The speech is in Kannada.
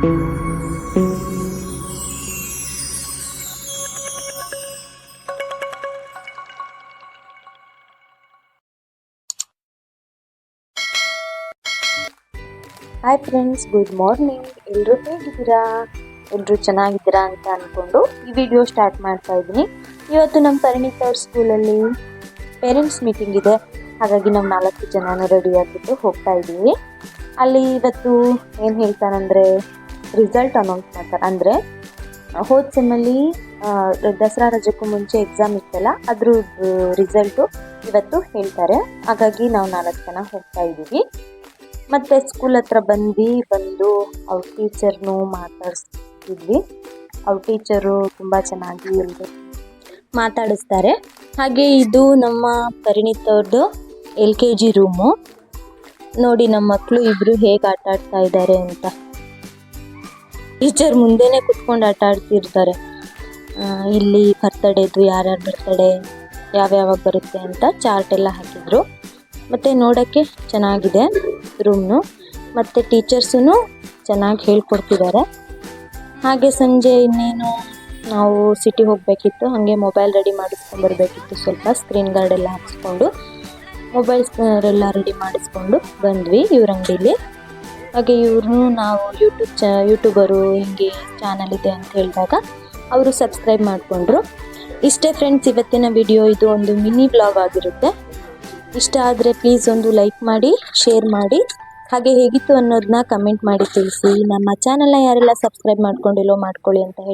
ಹಾಯ್ ಫ್ರೆಂಡ್ಸ್ ಗುಡ್ ಮಾರ್ನಿಂಗ್ ಎಲ್ಲರೂ ಹೇಗಿದ್ದೀರಾ? ಎಲ್ಲರೂ ಚೆನ್ನಾಗಿದ್ದೀರಾ ಅಂತ ಅಂದ್ಕೊಂಡು ಈ ವಿಡಿಯೋ ಸ್ಟಾರ್ಟ್ ಮಾಡ್ತಾ ಇದ್ದೀನಿ. ಇವತ್ತು ನಮ್ಮ ಪರಿಣಿತ ಅವ್ರ ಸ್ಕೂಲಲ್ಲಿ ಪೇರೆಂಟ್ಸ್ ಮೀಟಿಂಗ್ ಇದೆ. ಹಾಗಾಗಿ ನಾವು ನಾಲ್ಕು ಜನನೂ ರೆಡಿ ಆಗಿಬಿಟ್ಟು ಹೋಗ್ತಾ ಇದ್ದೀವಿ. ಅಲ್ಲಿ ಇವತ್ತು ಏನು ಹೇಳ್ತಾರಂದರೆ ರಿಸಲ್ಟ್ ಅನೌನ್ಸ್ ಮಾಡ್ತಾರೆ. ಅಂದರೆ ಹೋದ ಸೆಮ್ಮಲ್ಲಿ ದಸರಾ ರಜಕ್ಕೂ ಮುಂಚೆ ಎಕ್ಸಾಮ್ ಇತ್ತಲ್ಲ ಅದ್ರ ರಿಸಲ್ಟು ಇವತ್ತು ಹೇಳ್ತಾರೆ. ಹಾಗಾಗಿ ನಾವು ನಾಲ್ಕು ಜನ ಹೋಗ್ತಾ ಇದ್ದೀವಿ. ಮತ್ತು ಸ್ಕೂಲ್ ಹತ್ರ ಬಂದು ಬಂದು ಅವ್ರ ಟೀಚರ್ನು ಮಾತಾಡಿಸ್ತಿದ್ವಿ. ಅವ್ರ ಟೀಚರು ತುಂಬ ಚೆನ್ನಾಗಿ ಎಲ್ಲರು ಮಾತಾಡಿಸ್ತಾರೆ. ಹಾಗೆ ಇದು ನಮ್ಮ ಪರಿಣಿತವ್ರದ್ದು ಎಲ್ ಕೆ ಜಿ ರೂಮು ನೋಡಿ, ನಮ್ಮ ಮಕ್ಕಳು ಇಬ್ಬರು ಹೇಗೆ ಆಟ ಆಡ್ತಾ ಇದ್ದಾರೆ ಅಂತ. ಟೀಚರ್ ಮುಂದೆನೆ ಕುತ್ಕೊಂಡು ಆಟ ಆಡ್ತಿರ್ತಾರೆ. ಇಲ್ಲಿ ಬರ್ತಡೇದು ಯಾರ್ಯಾರು ಬರ್ತಡೇ, ಯಾವ್ಯಾವಾಗ ಬರುತ್ತೆ ಅಂತ ಚಾರ್ಟ್ ಎಲ್ಲ ಹಾಕಿದ್ರು. ಮತ್ತು ನೋಡೋಕ್ಕೆ ಚೆನ್ನಾಗಿದೆ ರೂಮ್ನು ಮತ್ತು ಟೀಚರ್ಸೂ ಚೆನ್ನಾಗಿ ಹೇಳ್ಕೊಡ್ತಿದ್ದಾರೆ. ಹಾಗೆ ಸಂಜೆ ಇನ್ನೇನು ನಾವು ಸಿಟಿ ಹೋಗಬೇಕಿತ್ತು, ಹಾಗೆ ಮೊಬೈಲ್ ರೆಡಿ ಮಾಡಿಸ್ಕೊಂಡು ಬರಬೇಕಿತ್ತು. ಸ್ವಲ್ಪ ಸ್ಕ್ರೀನ್ ಗಾರ್ಡ್ ಎಲ್ಲ ಹಾಕ್ಸ್ಕೊಂಡು ಮೊಬೈಲ್ಸ್ ಎಲ್ಲ ರೆಡಿ ಮಾಡಿಸ್ಕೊಂಡು ಬಂದ್ವಿ. ಇವ್ರ ಅಂಗಡೀಲಿ. ಹಾಗೆ ಇವ್ರನ್ನೂ ನಾವು ಯೂಟ್ಯೂಬ್ ಚ ಯೂಟ್ಯೂಬರು ಹಿಂಗೆ ಚಾನಲ್ ಇದೆ ಅಂತ ಹೇಳಿದಾಗ ಅವರು ಸಬ್ಸ್ಕ್ರೈಬ್ ಮಾಡಿಕೊಂಡ್ರು. ಇಷ್ಟೇ ಫ್ರೆಂಡ್ಸ್ ಇವತ್ತಿನ ವಿಡಿಯೋ ಇದು ಒಂದು ಮಿನಿ ಬ್ಲಾಗ್ ಆಗಿರುತ್ತೆ. ಇಷ್ಟ ಆದರೆ ಪ್ಲೀಸ್ ಒಂದು ಲೈಕ್ ಮಾಡಿ ಶೇರ್ ಮಾಡಿ. ಹಾಗೆ ಹೇಗಿತ್ತು ಅನ್ನೋದನ್ನ ಕಮೆಂಟ್ ಮಾಡಿ ತಿಳಿಸಿ. ನಮ್ಮ ಚಾನಲ್ನ ಯಾರೆಲ್ಲ ಸಬ್ಸ್ಕ್ರೈಬ್ ಮಾಡ್ಕೊಂಡಿಲ್ಲೋ ಮಾಡ್ಕೊಳ್ಳಿ ಅಂತ ಹೇಳಿ.